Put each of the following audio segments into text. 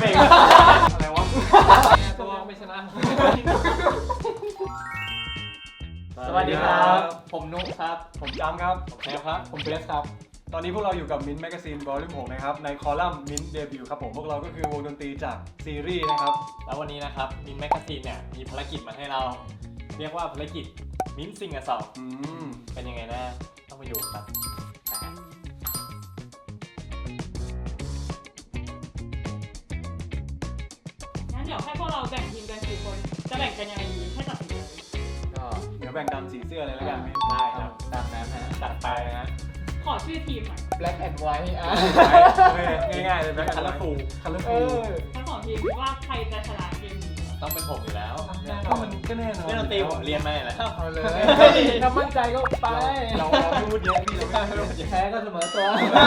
เพลง อะไรวะตัวไม่ชนะ สวัสดีครับ ผมนุ๊กครับ ผมจำครับผมแพรครับ ผมเบสครับ ตอนนี้พวกเราอยู่กับมินแมกซีนบอลลุ่ม6นะครับ ในคอลัมน์มินเดบิวครับผม พวกเราก็คือวงดนตรีจากซีรีส์นะครับ แล้ววันนี้นะครับมินแมกซีนเนี่ยมีภารกิจมาให้เรา เรียกว่าภารกิจมินซิงกับสอบอืม เป็นยังไงนะ ต้องไปดูครับ ให้พวกเราแบ่งทีมกันสี่คน จะแบ่งกันยังไงดีให้ตัดสินใจก็เดี๋ยวแบ่งดำสีเสื้อเลยแล้วกันมินได้ครับตามนั้นฮะจัดไปนะฮะขอชื่อทีมหน่อย black and white อะโอเคง่ายๆเลยแบ็คคัลเลอร์ฟูคัลเลอร์เอฟูอทั้งสองทีมคิดว่าใครจะชนะเกมนี้ต้องเป็นผมอยู่แล้วก็มันก็แน่นอนเล่นดนตรีผมเรียนมาแล้วเอาเลยถ้ามั่นใจก็ไปเราเราไม่พูดเยอะพี่เราไม่พูดเยอะแพ้ก็เสมอตัวแย่แล้ว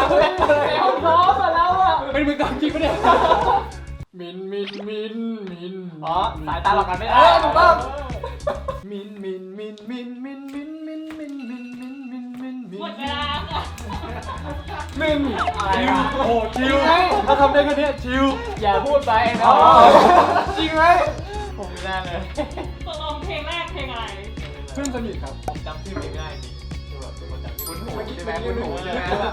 งปะเนี่ยเอาซ้อมมาแล้วอะเป็นมือกลองจริงปะเนี่ยมินมินมินมินอ๋อสายตาหลอกกันไม่เอได้อถูกต้องมินมินมินมินมินมินมินมินมินมินมินมินมิหมนดเวลาค่ะมินอะไรชิวอะโอ้โหชิวถ้าทำได้แค่เนี้ยชิวอย่าพูดไปนะอ๋อจริงไหมผมไม่ได้เลยตกลงเพลงแรกเพลงอะไรเพื่อนสนิทครับผมจำชื่อเพลงได้จริง คือแบบเป็นคนจำชื่อคุณหูเมื่อกี้ใช่ไหมเมื่อกี้คุณหูเนื้ใช่อไหม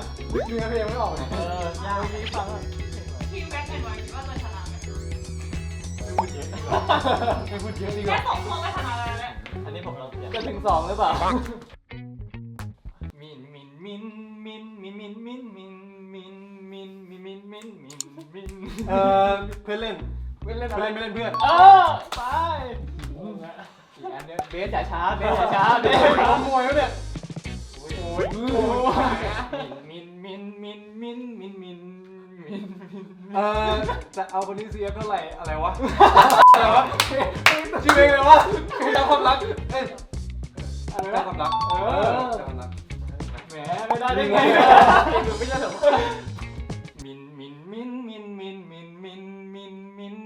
เนื้อเพลงไม่ออกนะเออยากที่ฟังอะทีมแบ็คแอนด์ไวท์คิดว่าจะชนะไหมไม่พูดเยอะไม่พูดเยอะดีกแค่ว่าสองคนก็ชนะแล้วแหละอันนี้ผมเราเปลี่ยนจะถึงสองหรือเปล่ามินมินมินมินมินมินมินมินมินมินมินมินมินมินมินเออเพื่อนเล่นเพื่อนเล่นเพื่อะอนไรเล่นไม่เล่นเพื่อน เออไปอีกอันเนี้ยเบสอย่าช้าเบสอย่าช้าเบสขโมยวะเนี่ยโอ้ ยโอ้ยมินมินมินมินมินมินมินมินเออจะเอาคนนี้ CF เท่าไหร่อะไรวะอะไรวะชื่อเพลงอะไรวะเจ้าความรักเอ้ยอะไรวะความรักเออเจ้าความรักแหมไม่ได้ได้ไงเองไม่ใช่เหรอมินมินมินมินมินมินมินมินมิน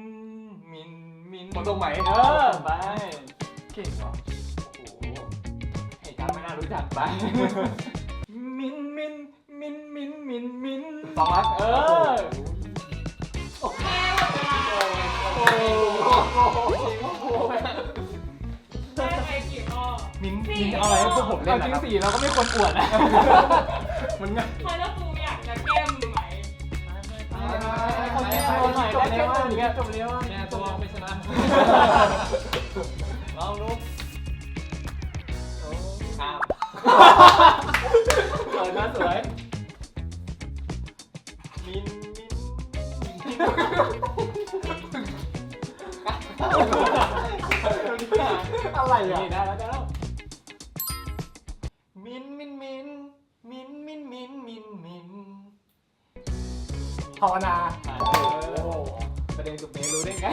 มินมินหมดตรงไหมเออไปเก่งเหรอ รู้จักไป มินมินมินมินมินมินสองรักเออโอเคหมดเวลาโอ้โหได้ไปกี่ข้อมินมินเอาอะไรให้พวกผมเล่เอานจริงนะครับสี่เราก็ไม่ควรอวดนะมันง่ายใครแล้วกูอยากจะแก้มือไหมเขาแก้ตัวหน่อยได้แค่ตัวอย่างเงี้ยจบเร็วแก้ตัวไม่ชนะลองดูอ้าว สวยนะสวยมินมินมินอะไรอะได้แล้วได้แล้ว มินมินมินมินมินมินมินมินภาวนาอ่าโอ้โหประเด็นสุดเมรู้ได้ไง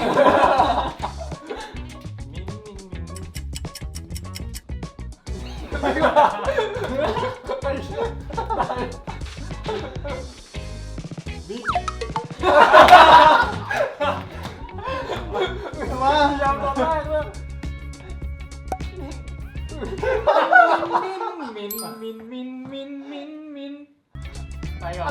ว่ายอมตอนแรกเลยมินมินมินมินมินมินไปก่อน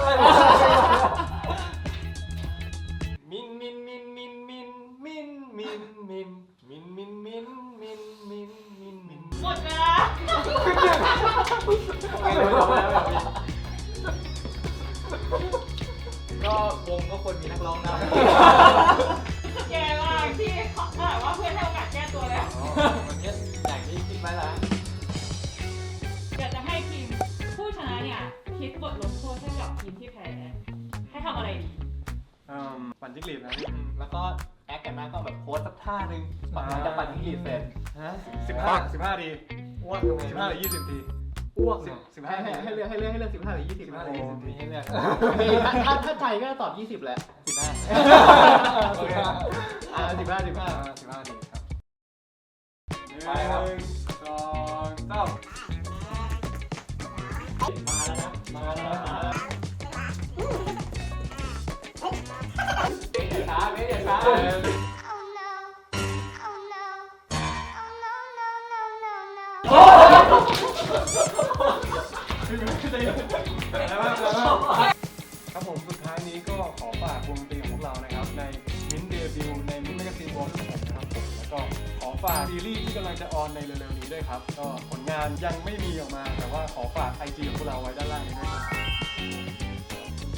ก็วงก็ควรมีนักร้องนำแย่มากที่เขาแบบว่าเพื่อนให้โอกาสแก้ตัวแล้ววันนี้อย่างที่คิดไว้แล้วอยากจะให้ทีมผู้ชนะเนี่ยคิดบทลงโทษให้กับทีมที่แพ้ให้ทำอะไรดีเอิ่มปั่นจิ้งหรีดนะพี่แล้วก็แอคกันมาก็แบบโพสสักท่าหนึ่งก่อนมันจะปั่นที่รีเสร็จฮะสิบห้าสิบห้าทีว่าสิบห้าหรือยี่สิบที อ้วกสิบเนี่ยสิบห้าให้ให้ให้เลือกให้เลือกให้เลือกสิบห้าหรือยี่สิบสิบห้าโอ้ทีมีให้เลือกมีถ้าถ้าถ้าใจก็ตอบยี่สิบแหละสิบห้าสิบห้าอ่าสิบห้าสิบห้าสิบห้าทีครับไปครับหนึ่งสองสามมาแล้วนะมาแล้วนะอย่าช้าเบสอย่าช้า Oh no. ครับผมสุดท้ายนี้ก็ขอฝากวงดนตรีของพวกเรานะครับ ในมินเดบิวในมินแมกซีนวอลของผมนะครับผมแล้วก็ขอฝากซีรีส์ที่กำลังจะออนในเร็วๆนี้ด้วยครับ ก็ผลงานยังไม่มีออกมา แต่ว่าขอฝากไอจีของพวกเราไว้ด้านล่างนี้ด้วยครับ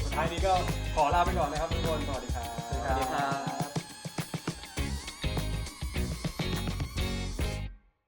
สุดท้ายนี้ก็ขอลาไปก่อนนะครับทุกคนสวัสดีครับสวัสดีครับ